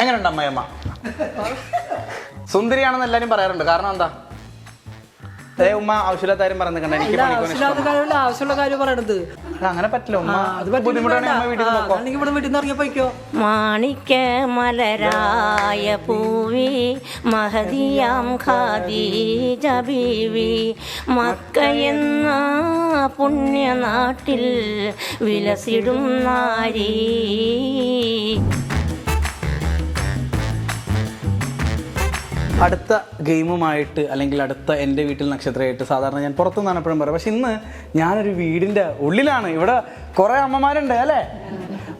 എങ്ങനെയുണ്ട് അമ്മയമ്മ? സുന്ദരിയാണെന്ന് എല്ലാരും പറയാറുണ്ട്. കാരണം എന്താ? ഏ ഉമ്മ ആവശ്യമില്ലാത്ത കാര്യം പറഞ്ഞിട്ടുണ്ട് എനിക്ക് ആവശ്യമുള്ള കാര്യം പറയണത്. അത് അങ്ങനെ പറ്റില്ല. ഉമ്മ അത് ബുദ്ധിമുട്ടാണെങ്കിൽ അമ്മ വീട്ടിൽ നിന്ന് നോക്കോ. അല്ലെങ്കിൽ ഇവിടെ വീട്ടിൽ നിന്ന് ഇറങ്ങി പോയിക്കോ മാണിക്ക മലരായ പൂവി മഹദിയാം ഖാദീജ ബീവി മക്കയെന്ന പുണ്യനാട്ടിൽ വിലസിടും നാരീ. അടുത്ത ഗെയിമുമായിട്ട് അല്ലെങ്കിൽ അടുത്ത എന്റെ വീട്ടിൽ നക്ഷത്രമായിട്ട് സാധാരണ ഞാൻ പുറത്തുനിന്നാണ് എപ്പോഴും പറയാം പക്ഷെ ഇന്ന് ഞാനൊരു വീടിന്റെ ഉള്ളിലാണ്. ഇവിടെ കുറേ അമ്മമാരുണ്ട് അല്ലേ?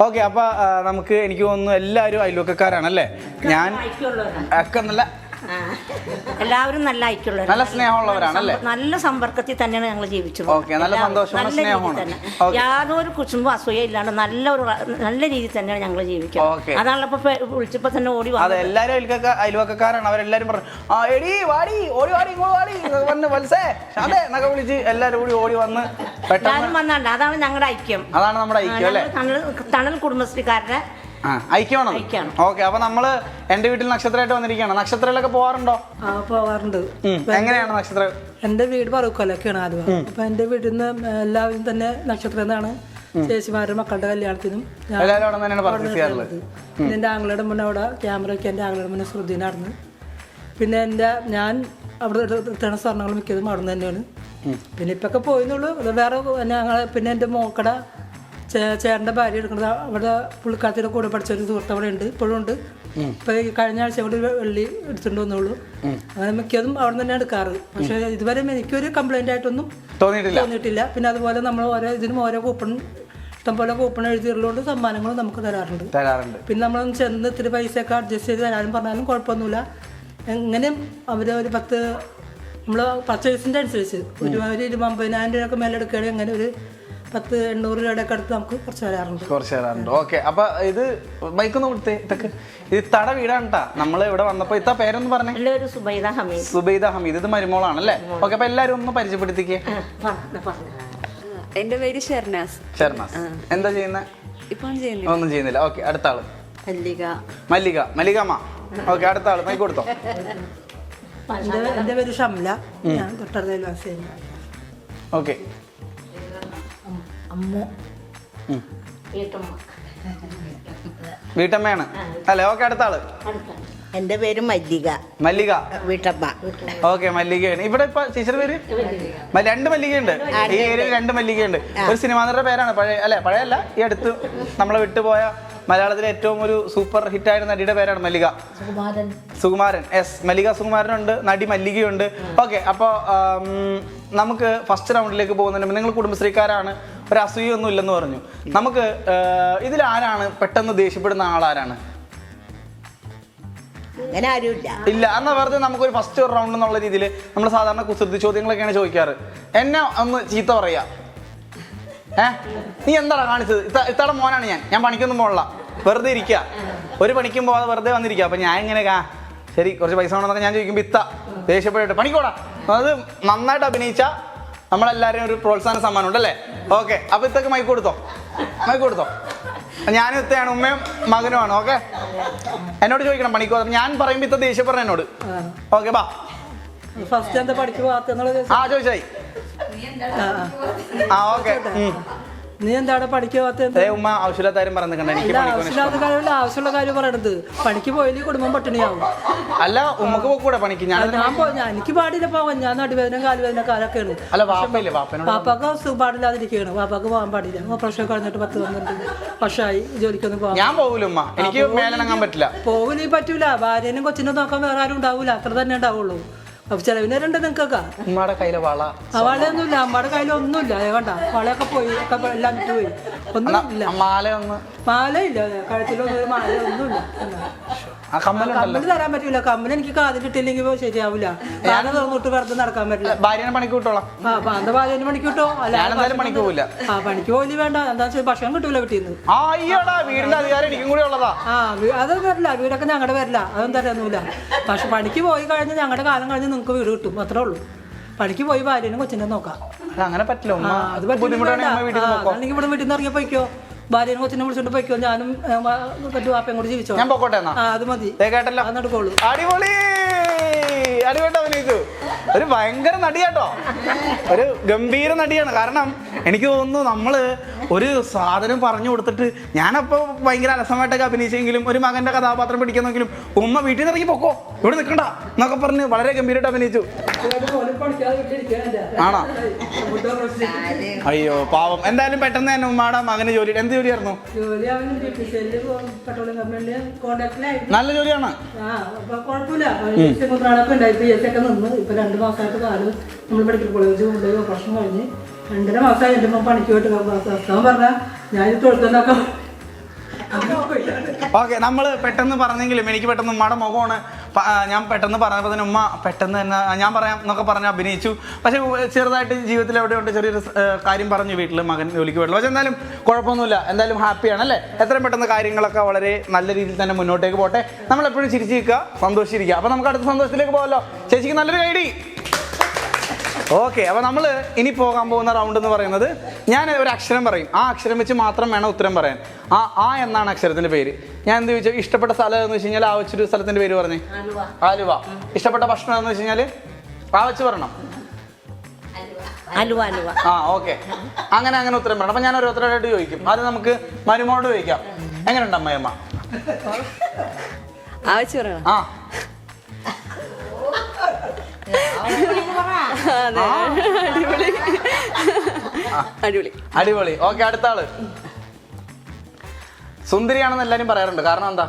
ഓക്കെ അപ്പോൾ നമുക്ക് എനിക്ക് തോന്നുന്നു എല്ലാവരും അയൽവക്കക്കാരാണല്ലേ ഞാൻ ഒക്കെ നല്ല എല്ലാവരും നല്ല ഐക്യമുള്ളവരാണ് നല്ല സ്നേഹമുള്ളവരാണല്ലേ? നല്ല സമ്പർക്കത്തിൽ തന്നെയാണ് ഞങ്ങൾ ജീവിച്ചു നല്ല സന്തോഷമാണ്, സ്നേഹമാണ്. തന്നെ. യാതൊരു കുശുമ്പോ അസൂയ ഇല്ലാണ്ട് നല്ല ഒരു നല്ല രീതിയിൽ തന്നെയാണ് ഞങ്ങൾ ജീവിക്കുന്നത് അതാണല്ലോ ഇപ്പൊ വിളിച്ചപ്പോ തന്നെ ഓടി അതെ വന്നത് എല്ലാവരും അയൽവക്ക അയൽവക്കക്കാരാണ്. അവരെല്ലാരും പറഞ്ഞു ആ എടി വാടി ഓടി വാടി ഇങ്ങോട്ട് വാടി വത്സേ. അതെ എന്നൊക്കെ വിളിച്ച് എല്ലാരും കൂടി ഓടി വന്ന് പെട്ടെന്ന് എല്ലാവരും വന്നാണ്ട്. അതാണ് ഞങ്ങളുടെ ഐക്യം. അതാണ് നമ്മുടെ ഐക്യം അല്ലേ? തണൽ കുടുംബശ്രീക്കാരുടെ ആ ഐക്യമാണോ. ഓക്കെ അപ്പൊ നമ്മൾ എന്റെ വീട്ടിൽ നക്ഷത്രമായിട്ട് വന്നിരിക്കുകയാണ്. നക്ഷത്രയിലൊക്കെ പോവാറുണ്ടോ? ആ പോവാറുണ്ട്. എങ്ങനെയാണ് നക്ഷത്രം എന്റെ വീട് പറക്കൊലൊക്കെയാണ് ആദ്യം. അപ്പൊ എന്റെ വീട്ടിൽ നിന്ന് എല്ലാവരും തന്നെ നക്ഷത്രം എന്നാണ് ചേച്ചിമാരുടെ മക്കളുടെ കല്യാണത്തിനും പിന്നെ എന്റെ ആങ്ങളുടെ മുന്നേ അവിടെ ക്യാമറ ഒക്കെ എന്റെ ആങ്ങളുടെ മുന്നേ ശ്രുതി നടന്നു. പിന്നെ എന്റെ ഞാൻ അവിടെ എടുത്തണ സ്വർണങ്ങൾ മിക്കതും അവിടെ തന്നെയാണ്. പിന്നെ ഇപ്പൊക്കെ പോയിന്നുള്ളൂ. വേറെ ഞങ്ങൾ പിന്നെ എന്റെ മോക്കട ചേട്ടന്റെ ഭാര്യ എടുക്കുന്നത് അവിടെ പുള്ളിക്കാലത്തിന്റെ കൂടെ പഠിച്ച ഒരു സുഹൃത്ത് അവിടെ ഉണ്ട് ഇപ്പോഴും ഉണ്ട്. ഇപ്പൊ കഴിഞ്ഞ ആഴ്ച കൂടി വെള്ളി എടുത്തിട്ട് വന്നുള്ളൂ അങ്ങനെ മിക്കതും അവിടെ തന്നെ എടുക്കാറ്. പക്ഷെ ഇതുവരെ എനിക്കൊരു കംപ്ലൈന്റ് ആയിട്ടൊന്നും തോന്നിയിട്ടില്ല. തോന്നിയിട്ടില്ല. പിന്നെ അതുപോലെ നമ്മൾ ഓരോ ഇതിനും ഓരോ കൂപ്പൺ ഇഷ്ടംപോലെ കൂപ്പൺ എഴുതിയുള്ളതുകൊണ്ട് സമ്മാനങ്ങളും നമുക്ക് തരാറുണ്ട്. തരാറുണ്ട്. പിന്നെ നമ്മൾ ചെന്ന് ഇത്തിരി പൈസയൊക്കെ അഡ്ജസ്റ്റ് ചെയ്ത് തരാനും പറഞ്ഞാലും കുഴപ്പമൊന്നുമില്ല. എങ്ങനെയും അവർ ഒരു പത്ത് നമ്മൾ പർച്ചേസിന്റെ അനുസരിച്ച് ഒരു ഒരു ഇരുപത് അമ്പതിനായിരം രൂപയൊക്കെ മേലെ എടുക്കുകയാണെങ്കിൽ അങ്ങനെ ഒരു പത്ത് എണ്ണൂറ് രൂപയുടെ അടുത്ത് നമുക്ക് കുറച്ച് വരാറുണ്ട്. കുറച്ച് വരാറുണ്ട്. ഓക്കെ. അപ്പൊ ഇത് ബൈക്കൊന്ന് കൊടുത്തേ. ഇതൊക്കെ ഇത് തട വീടാണ് കേട്ടാ നമ്മൾ ഇവിടെ വന്നപ്പോ ഇത്ത പേരൊന്ന് പറഞ്ഞേ. നല്ലൊരു സുബൈദ ഹമീദ്. സുബൈദ ഹമീദ്. ഇത് മരുമോളാണ് അല്ലേ ഓക്കെ അപ്പൊ എല്ലാരും ഒന്ന് പരിചയപ്പെടുത്തിക്കേ. എന്റെ പേര് ഷെർനാസ്. ഷെർനാസ്. എന്താ ചെയ്യുന്ന? ഇപ്പം ചെയ്യുന്നില്ല. ഒന്നും ചെയ്യുന്നില്ല. ഓക്കെ അടുത്ത ആൾ മല്ലിക. മല്ലിക മല്ലികമ്മ ഓക്കെ അടുത്ത ആൾ മൈക്ക് കൊടുത്തോ. എന്റെ എന്റെ പേര് ഷംല. ഞാൻ തൊട്ടടുത്ത ഓക്കെ. അമ്മു. വീട്ടമ്മയാണ്. അല്ലേ? ഓക്കെ അടുത്ത ആൾ. എന്റെ പേര് മല്ലിക. മല്ലിക. വീട്ടമ്മ. ഓക്കെ മല്ലികയാണ്. ഇവിടെ ഇപ്പൊ ടീച്ചർ പേര്? രണ്ട് മല്ലികയുണ്ട്. ഈ ഏരിയയിൽ രണ്ട് മല്ലികയുണ്ട്. ഒരു സിനിമാ നടന്റെ പേരാണ്. പഴയ അല്ലെ? പഴയല്ല. ഈ അടുത്ത് നമ്മളെ വിട്ടുപോയ മലയാളത്തിലെ ഏറ്റവും ഒരു സൂപ്പർ ഹിറ്റ് ഹിറ്റായ നടിയുടെ പേരാണ് മല്ലിക. സുകുമാരൻ. എസ് മല്ലിക സുകുമാരനുണ്ട്. നടി മല്ലികയുണ്ട്. ഓക്കെ അപ്പോൾ നമുക്ക് ഫസ്റ്റ് റൗണ്ടിലേക്ക് പോകുന്നതിന് നിങ്ങൾ കുടുംബശ്രീക്കാരാണ്. ഒരു അസൂയൊന്നും ഇല്ലെന്ന് പറഞ്ഞു. നമുക്ക് ഇതിൽ ആരാണ് പെട്ടെന്ന് ദേഷ്യപ്പെടുന്ന ആളാരാണ്? അങ്ങനെ ആരുമില്ല ഇല്ല എന്നാ വെറുതെ നമുക്കൊരു ഫസ്റ്റ് റൗണ്ട് എന്നുള്ള രീതിയിൽ നമ്മൾ സാധാരണ കുസൃതി ചോദ്യങ്ങളൊക്കെയാണ് ചോദിക്കാറ്. എന്നെ ഒന്ന് ചീത്ത പറയാ. ഏ? നീ എന്താടാ കാണിച്ചത്? ഇത്ത ഇത്തടെ മോനാണ് ഞാൻ. ഞാൻ പണിക്കൊന്നും പോകണില്ല വെറുതെ ഇരിക്കുക ഒരു പണിക്കും പോകാതെ വെറുതെ വന്നിരിക്കുക അപ്പൊ ഞാൻ ഇങ്ങനെ കാ ശരി കുറച്ച് പൈസ വേണമെന്നൊക്കെ ഞാൻ ചോദിക്കുമ്പോൾ ഇത്ത ദേഷ്യപ്പെട്ടിട്ട് പണിക്കോടാ. അത് നന്നായിട്ട് അഭിനയിച്ച നമ്മളെല്ലാവരും ഒരു പ്രോത്സാഹന സമ്മാനം ഉണ്ടല്ലേ ഓക്കെ അപ്പൊ ഇത്തൊക്കെ മൈക്ക് കൊടുത്തോ? മൈക്ക് കൊടുത്തോ? ഞാനും ഇത്തയാണ് ഉമ്മയും മകനുമാണ് ഓക്കെ? എന്നോട് ചോദിക്കണം പണിക്കോ ഞാൻ പറയുമ്പോ ഇത്ത ദേഷ്യം പറഞ്ഞ എന്നോട്? ഓക്കെ ബാ. ഫസ്റ്റ് എന്താ പഠിക്ക് പോകാത്തെന്നുള്ള ആ ചോദിച്ചായി. ആ ഓക്കെ. നീ എന്താണ് പഠിക്ക് പോകാത്ത ഉമ്മ ആവശ്യമില്ലാത്ത കാര്യം എനിക്ക് അല്ല ആവശ്യമില്ലാത്ത കാര്യമല്ല ആവശ്യമുള്ള കാര്യം പറയണത്. പണിക്ക് പോയാലും കുടുംബം പട്ടിണിയാവും. അല്ല ഉമ്മക്ക് പോക്കൂടെ പണിക്ക്? ഞാൻ ഞാൻ എനിക്ക് പാടില്ല പോവാൻ ഞാൻ നടുവേദന കാലുവേദന കാലൊക്കെ അല്ല വാപ്പയില്ലേ? വാപ്പനോട് പാപ്പാക്ക് സുഖം പാടില്ലാതിരിക്കുകയാണ് പാപ്പാക്ക് പോകാൻ പാടില്ല. ഓപ്പറേഷൻ കഴിഞ്ഞിട്ട് പത്ത് പന്ത്രണ്ട് വർഷമായി ജോലിക്കൊന്നും പോകാം ഞാൻ പോകില്ല ഉമ്മ. എനിക്ക് മേലനങ്ങാൻ പറ്റില്ല. പോകില്ല പറ്റൂല. ഭാര്യനും കൊച്ചിനും നോക്കാൻ വേറെ ആരും ഉണ്ടാവൂല. അത്ര തന്നെ ഉണ്ടാവുള്ളൂ. അപ്പൊ ചെലവിനരുണ്ട് നിങ്ങൾക്കൊക്കെ ഉമ്മയുടെ കയ്യിലെ വള. വളയൊന്നുമില്ല അമ്മയുടെ കയ്യിൽ ഒന്നുമില്ല. കണ്ട? വളയൊക്കെ പോയി ഒക്കെ എല്ലാം വിട്ടു പോയി. ഒന്നുമില്ല. മാല ഒന്ന് മാലയില്ല കഴുത്തിലൊന്നും ഒരു മാല ഒന്നുമില്ല. ആ കമ്മൽ തരാൻ പറ്റൂല. കമ്മൽ എനിക്ക് കാതിലിട്ടില്ലെങ്കിൽ ശരിയാവില്ല കാലം തുറന്നിട്ട് വെറുതെ നടക്കാൻ പറ്റില്ല. ഭാര്യനെ പണിക്ക് വിട്ടോളാം. ആ അന്ത പതിനഞ്ച് മണിക്ക് കിട്ടോ അല്ല പണിക്ക് പോവില്ല. ആ പണിക്ക് പോയി വേണ്ട. എന്താ വെച്ചാൽ ഭക്ഷണം കിട്ടൂല വീട്ടിൽ നിന്ന് അയ്യോടാ വീടിന്റെ അധികാരം എനിക്കും കൂടി ഉള്ളതാ. ആ അത് വരില്ല. വീടൊക്കെ ഞങ്ങളുടെ വരില്ല. അതൊന്നും തരൊന്നുമില്ല. പക്ഷെ പണിക്ക് പോയി കഴിഞ്ഞ് ഞങ്ങളുടെ കാലം കഴിഞ്ഞ് നിങ്ങൾക്ക് വീട് കിട്ടും. അത്രേ ഉള്ളൂ. പണിക്ക് പോയി ഭാര്യനും കൊച്ചിനെ നോക്കാം. അങ്ങനെ പറ്റില്ല. അത് പറ്റില്ല. ഇവിടെ വീട്ടിൽ നിന്ന് ഇറങ്ങി ഭാര്യനെ കൊച്ചിനെ വിളിച്ചോണ്ട് പോയിക്കോ ഞാനും മറ്റു വാപ്പയും കൂടി ജീവിച്ചോ ഞാൻ പൊക്കോട്ടെ എന്നാ? അത് മതി. കേട്ടല്ലോ. അടിപൊളി! അടിപൊളി അഭിനയിച്ചു. ഒരു ഭയങ്കര നടിയാട്ടോ. ഒരു ഗംഭീര നടിയാണ്. കാരണം എനിക്ക് തോന്നുന്നു നമ്മൾ ഒരു സാധനം പറഞ്ഞു കൊടുത്തിട്ട് ഞാനപ്പോൾ ഭയങ്കര അലസമായിട്ടൊക്കെ അഭിനയിച്ചെങ്കിലും ഒരു മകന്റെ കഥാപാത്രം പിടിക്കുന്നെങ്കിലും ഉമ്മ വീട്ടിൽ നിന്ന് ഇറങ്ങി പൊക്കോ. ഇവിടെ നിൽക്കണ്ട എന്നൊക്കെ പറഞ്ഞ് വളരെ ഗംഭീരമായിട്ട് അഭിനയിച്ചു. ആണോ? അയ്യോ പാവം. എന്തായാലും പെട്ടെന്ന് തന്നെ ഉമ്മയുടെ മകന് ജോലി എന്ത് ജോലിയായിരുന്നു? നല്ല ജോലിയാണ്. കുഴപ്പമില്ല രണ്ടര മാസമായി എന്റെ മോൻ പണിക്ക് പോയിട്ട് അവൻ പറഞ്ഞ ഞാൻ ഇത് തൊഴുത്തുണ്ടാക്കാൻ ഓക്കെ നമ്മൾ പെട്ടെന്ന് പറഞ്ഞെങ്കിലും എനിക്ക് പെട്ടെന്ന് ഉമ്മയുടെ മുഖമാണ്. ഞാൻ പെട്ടെന്ന് പറഞ്ഞപ്പോൾ തന്നെ ഉമ്മ പെട്ടെന്ന് തന്നെ ഞാൻ പറയാം എന്നൊക്കെ പറഞ്ഞ് അഭിനയിച്ചു. പക്ഷേ ചെറുതായിട്ട് ജീവിതത്തിൽ എവിടെയുണ്ട് ചെറിയൊരു കാര്യം പറഞ്ഞു വീട്ടിൽ മകൻ ജോലിക്ക് വീട്ടിൽ പക്ഷേ എന്തായാലും കുഴപ്പമൊന്നുമില്ല. എന്തായാലും ഹാപ്പിയാണ് അല്ലേ? എത്രയും പെട്ടെന്ന് കാര്യങ്ങളൊക്കെ വളരെ നല്ല രീതിയിൽ തന്നെ മുന്നോട്ടേക്ക് പോട്ടെ. നമ്മൾ എപ്പോഴും ചിരിച്ചിരിക്കുക സന്തോഷിച്ചിരിക്കുക. അപ്പോൾ നമുക്ക് അടുത്ത സന്തോഷത്തിലേക്ക് പോകാമല്ലോ ചേച്ചിക്ക് നല്ലൊരു ഐഡി. ഓക്കെ അപ്പോൾ നമ്മൾ ഇനി പോകാൻ പോകുന്ന റൗണ്ട് എന്ന് പറയുന്നത് ഞാൻ ഒരു അക്ഷരം പറയും. ആ അക്ഷരം വെച്ച് മാത്രം വേണം ഉത്തരം പറയാൻ. ആ ആ എന്നാണ് അക്ഷരത്തിന്റെ പേര്. ഞാൻ എന്ത് ചോദിച്ചു? ഇഷ്ടപ്പെട്ട സ്ഥലം എന്ന് വെച്ച് കഴിഞ്ഞാൽ ആ വെച്ചൊരു സ്ഥലത്തിന്റെ പേര് പറഞ്ഞേ. ആലുവ ഇഷ്ടപ്പെട്ട ഭക്ഷണം എന്ന് വെച്ച് കഴിഞ്ഞാൽ ആ വെച്ച് പറയണം. അലുവ അലുവ. ആ ഓക്കെ. അങ്ങനെ അങ്ങനെ ഉത്തരം പറയണം. അപ്പൊ ഞാൻ ഓരോരുത്തരോടായിട്ട് ചോദിക്കും. അത് നമുക്ക് മരുമോട് ചോദിക്കാം. എങ്ങനെയുണ്ട് അമ്മയമ്മ? ആവശ്യം പറയണം. ആ. അതെ. അടിപൊളി. അടിപൊളി. അടിപൊളി. ഓക്കെ അടുത്ത ആൾ. സുന്ദരിയാണെന്ന് എല്ലാരും പറയാറുണ്ട്. കാരണം എന്താ?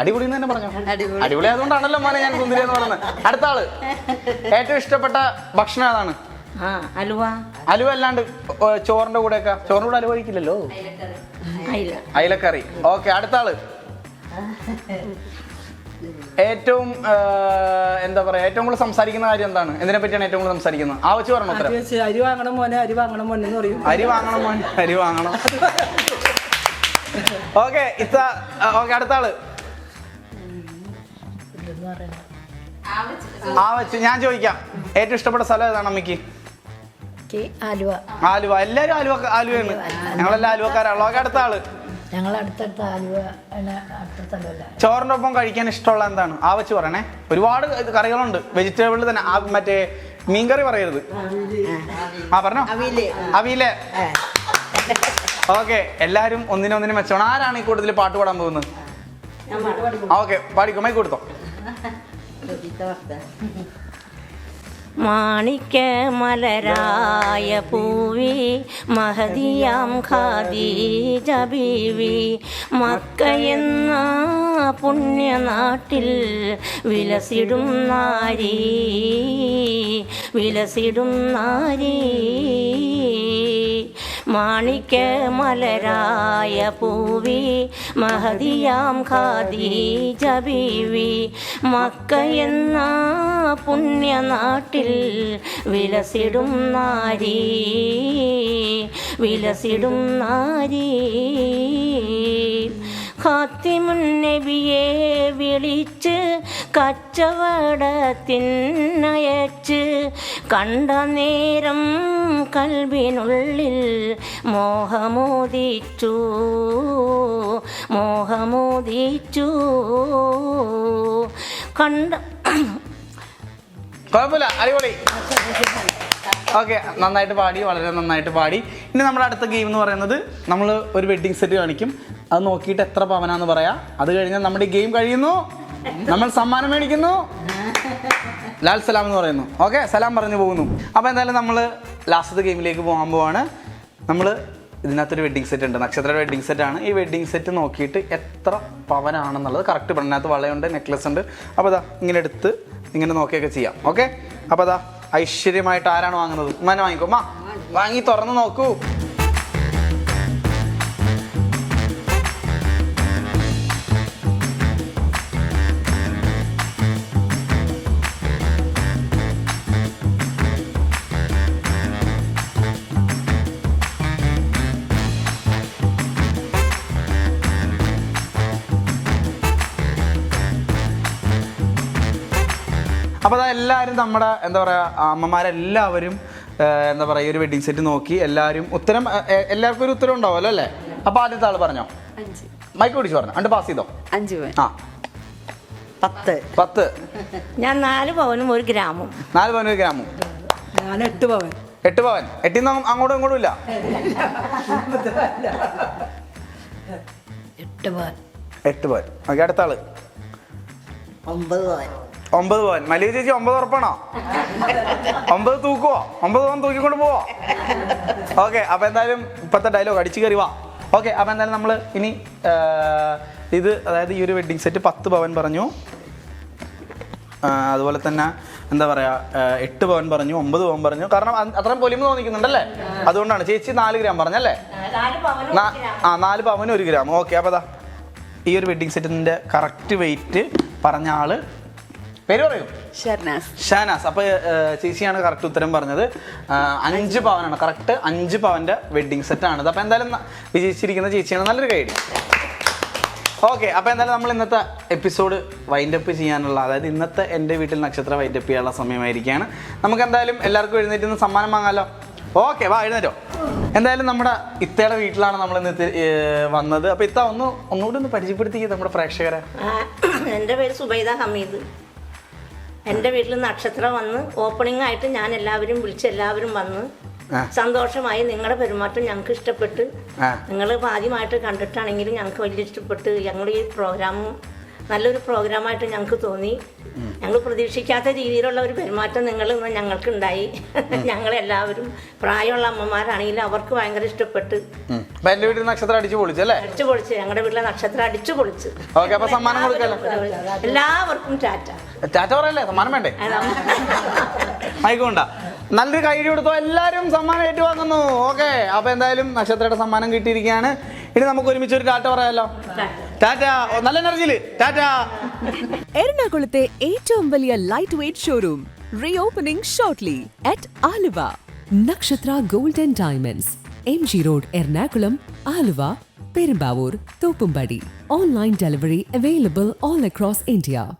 അടിപൊളി എന്ന് തന്നെ പറഞ്ഞു? അടിപൊളി. അതുകൊണ്ടാണല്ലോ മോനെ ഞാൻ സുന്ദരി എന്ന് പറയുന്നത്. അടുത്ത ആൾ. ഏറ്റവും ഇഷ്ടപ്പെട്ട ഭക്ഷണം ഏതാണ്? ആ അലുവ. അലുവ അല്ലാണ്ട് ചോറിന്റെ കൂടെ ഒക്കെ ചോറിന്റെ കൂടെ അലുവ കഴിക്കില്ലല്ലോ? അയില അയിലക്കറി. ഓക്കെ അടുത്ത ആൾ. ഏറ്റവും എന്താ പറയാ ഏറ്റവും കൂടുതൽ സംസാരിക്കുന്ന കാര്യം എന്താണ്? എന്തിനെ പറ്റിയാണ് ഏറ്റവും കൂടുതൽ സംസാരിക്കുന്നത്? ആ വെച്ച് പറഞ്ഞു ഉത്തരം. അരി വെച്ച് അരി വാങ്ങണം മോനെ അരി വാങ്ങണം മോനെ എന്ന് പറയും. അരി വാങ്ങണം മോൻ അരി വാങ്ങണം. ഓക്കെ ഇത്ത ഓക്കെ അടുത്ത ആൾ. ആ വെച്ച് ഞാൻ ചോദിക്കാം. ഏറ്റവും ഇഷ്ടപ്പെട്ട സ്ഥലം ഏതാണ് അമ്മയ്ക്ക് ആലുവ. ആലുവ. എല്ലാരും ആലുവ ആലുവയാണ്. ഞങ്ങളെല്ലാം ആലുവക്കാരാണല്ലോ. ഓക്കെ അടുത്ത ആൾ. ഞങ്ങൾ അടുത്തടുത്ത ആലുവ ചോറിന്റെ കഴിക്കാൻ ഇഷ്ടമുള്ള എന്താണ്? ആ വെച്ച് പറയണേ. ഒരുപാട് കറികളുണ്ട്. വെജിറ്റബിൾ തന്നെ ആ മറ്റേ മീൻകറി പറയരുത്. ആ പറഞ്ഞോ? അവിയൽ. ഓക്കെ എല്ലാരും ഒന്നിനൊന്നിനും മെച്ചമാണ്. ആരാണ് ഈ കൂട്ടത്തിൽ പാട്ട് പാടാൻ പോകുന്നത്? ഓക്കെ പാടിക്കോ മൈക്ക് കൊടുത്തോ. മാണിക്ക മലരായ പൂവി മഹദിയാം ഖാദീജ ബീവി മക്കയെന്ന പുണ്യനാട്ടിൽ വിലസിടും നാരീ വിലസിടും നാരി. മാണിക്ക മലരായ പൂവി മഹദിയാം ഖാദീജ ബീവി മക്ക എന്ന പുണ്യനാട്ടിൽ വിലസിടും നാരി വിലസിടും നാരി. ഖാത്തിമുന്നബിയെ വിളിച്ച് കച്ചവടത്തിനയച്ച് കണ്ട നേരം കൽവിനുള്ളിൽ മോഹമോദിച്ചു മോഹമോദിച്ചു. കണ്ട കുഴപ്പമില്ല അടിപൊളി. ഓക്കെ നന്നായിട്ട് പാടി വളരെ നന്നായിട്ട് പാടി. ഇനി നമ്മുടെ അടുത്ത ഗെയിം എന്ന് പറയുന്നത് നമ്മൾ ഒരു വെഡ്ഡിങ് സെറ്റ് കാണിക്കും. അത് നോക്കിയിട്ട് എത്ര പവനാന്ന് പറയാം. അത് കഴിഞ്ഞാൽ നമ്മുടെ ഗെയിം കഴിയുന്നു. നമ്മൾ സമ്മാനം മേടിക്കുന്നു. ലാൽ സലാം എന്ന് പറയുന്നു. ഓക്കെ സലാം പറഞ്ഞു പോകുന്നു. അപ്പോൾ എന്തായാലും നമ്മൾ ലാസ്റ്റത്തെ ഗെയിമിലേക്ക് പോകാൻ പോവാണ്. നമ്മൾ ഇതിനകത്തൊരു വെഡ്ഡിങ് സെറ്റ് ഉണ്ട്. നക്ഷത്ര വെഡ്ഡിങ് ആണ്. ഈ വെഡ്ഡിങ് സെറ്റ് നോക്കിയിട്ട് എത്ര പവനാണെന്നുള്ളത് കറക്റ്റ് പെണ്ണിനകത്ത് വളയുണ്ട് നെക്ലസ് ഉണ്ട്. അപ്പോൾ അതാ ഇങ്ങനെ എടുത്ത് ഇങ്ങനെ നോക്കിയൊക്കെ ചെയ്യാം. ഓക്കെ അപ്പോൾ അതാ ഐശ്വര്യമായിട്ട് ആരാണ് വാങ്ങുന്നത്? ഉമ്മാനെ വാങ്ങിക്കോ. അമ്മ വാങ്ങി തുറന്ന് നോക്കൂ. അപ്പോൾ അതെല്ലാവരും നമ്മുടെ എന്താ പറയുക അമ്മമാരെല്ലാവരും എന്താ പറയുക ഈ ഒരു വെഡിങ് സെറ്റ് നോക്കി എല്ലാവരും ഉത്തരം എല്ലാവർക്കും ഒരു ഉത്തരം ഉണ്ടാവുമല്ലോ അല്ലേ? അപ്പോൾ ആദ്യത്തെ ആൾ പറഞ്ഞോ? മൈക്ക് പിടിച്ച് പറഞ്ഞു? അണ്ട് പാസ് ചെയ്തോ? അഞ്ച് ആ. പത്ത്. പത്ത്. ഞാൻ നാല് പവനും ഒരു ഗ്രാമും. നാല് പവനും ഒരു ഗ്രാമും. ഞാൻ എട്ട് പവൻ. എട്ട് പവൻ. എട്ടിൽ നിന്ന് അങ്ങോട്ടും ഇങ്ങോട്ടും ഇല്ല? എട്ട് പവൻ. എട്ട് പവൻ. ഓക്കെ അടുത്ത ആൾ. ഒമ്പത് പവൻ. ഒമ്പത് പവൻ. മല്ലിക ചേച്ചി ഒമ്പത് ഉറപ്പാണോ? ഒമ്പത് തൂക്കുവോ? ഒമ്പത് പവൻ തൂക്കിക്കൊണ്ട് പോവോ? ഓക്കെ അപ്പൊ എന്തായാലും ഇപ്പത്തെ ഡയലോഗ് അടിച്ചു കയറി വാ. ഓക്കെ അപ്പൊ എന്തായാലും നമ്മൾ ഇനി ഇത് അതായത് ഈ ഒരു വെഡിങ് സെറ്റ് പത്ത് പവൻ പറഞ്ഞു. അതുപോലെ തന്നെ എന്താ പറയാ ആ, എട്ട് പവൻ പറഞ്ഞു ഒമ്പത് പവൻ പറഞ്ഞു. കാരണം അത് അത്രയും പൊലിമ തോന്നിക്കുന്നുണ്ടല്ലേ? അതുകൊണ്ടാണ് ചേച്ചി നാല് ഗ്രാം പറഞ്ഞല്ലേ? ആ നാല് പവന് ഒരു ഗ്രാം ഓക്കെ അപ്പോൾ അതാ ഈ ഒരു വെഡിങ് സെറ്റിന്റെ കറക്റ്റ് വെയിറ്റ് പറഞ്ഞ ആൾ പേര് പറയൂ. ഷർനാസ്. ഷാനാസ് അപ്പൊ ചേച്ചിയാണ് കറക്റ്റ് ഉത്തരം പറഞ്ഞത്. ആ, അഞ്ച് പവനാണ്. കറക്റ്റ് അഞ്ച് പവന്റെ വെഡിങ് സെറ്റ് ആണ്. അപ്പൊ എന്തായാലും ന- വിജയിച്ചിരിക്കുന്ന ചേച്ചിയാണ്. നല്ലൊരു കൈഡി ഓക്കെ അപ്പൊ എന്തായാലും നമ്മൾ ഇന്നത്തെ എപ്പിസോഡ് വൈൻഡപ്പ് ചെയ്യാനുള്ള അതായത് ഇന്നത്തെ എന്റെ വീട്ടിൽ നക്ഷത്ര വൈൻഡപ്പ് ചെയ്യാനുള്ള സമയമായിരിക്കുകയാണ്. നമുക്ക് എന്തായാലും എല്ലാവർക്കും എഴുന്നേറ്റ് നിന്ന് സമ്മാനം വാങ്ങാലോ? ഓക്കെ വാ എഴുന്നേറ്റോ. എന്തായാലും നമ്മുടെ ഇത്തയുടെ വീട്ടിലാണ് നമ്മൾ ഇന്ന് എത്തി- വന്നത്. അപ്പൊ ഇത്ത ഒന്ന് ഒന്നുകൂടി ഒന്ന് പരിചയപ്പെടുത്തി നമ്മുടെ പ്രേക്ഷകരെ. ആ, എന്റെ പേര് സുബൈദ ഹമീദ്. എന്റെ വീട്ടിൽ നക്ഷത്രം വന്ന് ഓപ്പണിംഗ് ആയിട്ട് ഞാൻ എല്ലാവരും വിളിച്ച് എല്ലാവരും വന്ന് സന്തോഷമായി നിങ്ങളുടെ പെരുമാറ്റം ഞങ്ങൾക്ക് ഇഷ്ടപ്പെട്ട് നിങ്ങൾ ആദ്യമായിട്ട് കണ്ടിട്ടാണെങ്കിലും ഞങ്ങൾക്ക് വലിയ ഇഷ്ടപ്പെട്ട് ഞങ്ങൾ ഈ പ്രോഗ്രാം നല്ലൊരു പ്രോഗ്രാമായിട്ട് ഞങ്ങൾക്ക് തോന്നി. ഞങ്ങൾ പ്രതീക്ഷിക്കാത്ത രീതിയിലുള്ള ഒരു പെരുമാറ്റം നിങ്ങൾ ഇന്ന് ഞങ്ങൾക്ക് ഉണ്ടായി ഞങ്ങളെല്ലാവരും പ്രായമുള്ള അമ്മമാരാണെങ്കിലും അവർക്ക് ഭയങ്കര ഇഷ്ടപ്പെട്ട് നക്ഷത്രം അടിച്ചു വീട്ടിൽ നക്ഷത്രം അടിച്ച് പൊളിച്ചു ഞങ്ങളുടെ വീട്ടിലെ നക്ഷത്രം അടിച്ചു പൊളിച്ചു. സമ്മാനം എല്ലാവർക്കും ടാറ്റ. ടാറ്റ പറയല്ലേ? സമ്മാനം വേണ്ടേ? ആയിക്കോണ്ട നല്ലൊരു കൈ കൊടുത്തോ. എല്ലാവരും സമ്മാനം ഏറ്റുവാങ്ങുന്നു. ഓക്കെ അപ്പൊ എന്തായാലും നക്ഷത്രയുടെ സമ്മാനം കിട്ടിയിരിക്കുകയാണ്. ഇനി നമുക്ക് ഒരുമിച്ച് ഒരു ടാറ്റ പറയാമല്ലോ ടാറ്റ. നല്ല എനർജിയിൽ. ടാറ്റ. എറണാകുളത്തെ ഏറ്റവും വലിയ light weight showroom reopening shortly at Aluva Nakshatra gold and diamonds M G Road Ernakulam Aluva Perumbavoor Thoppumpady. Online delivery available all across India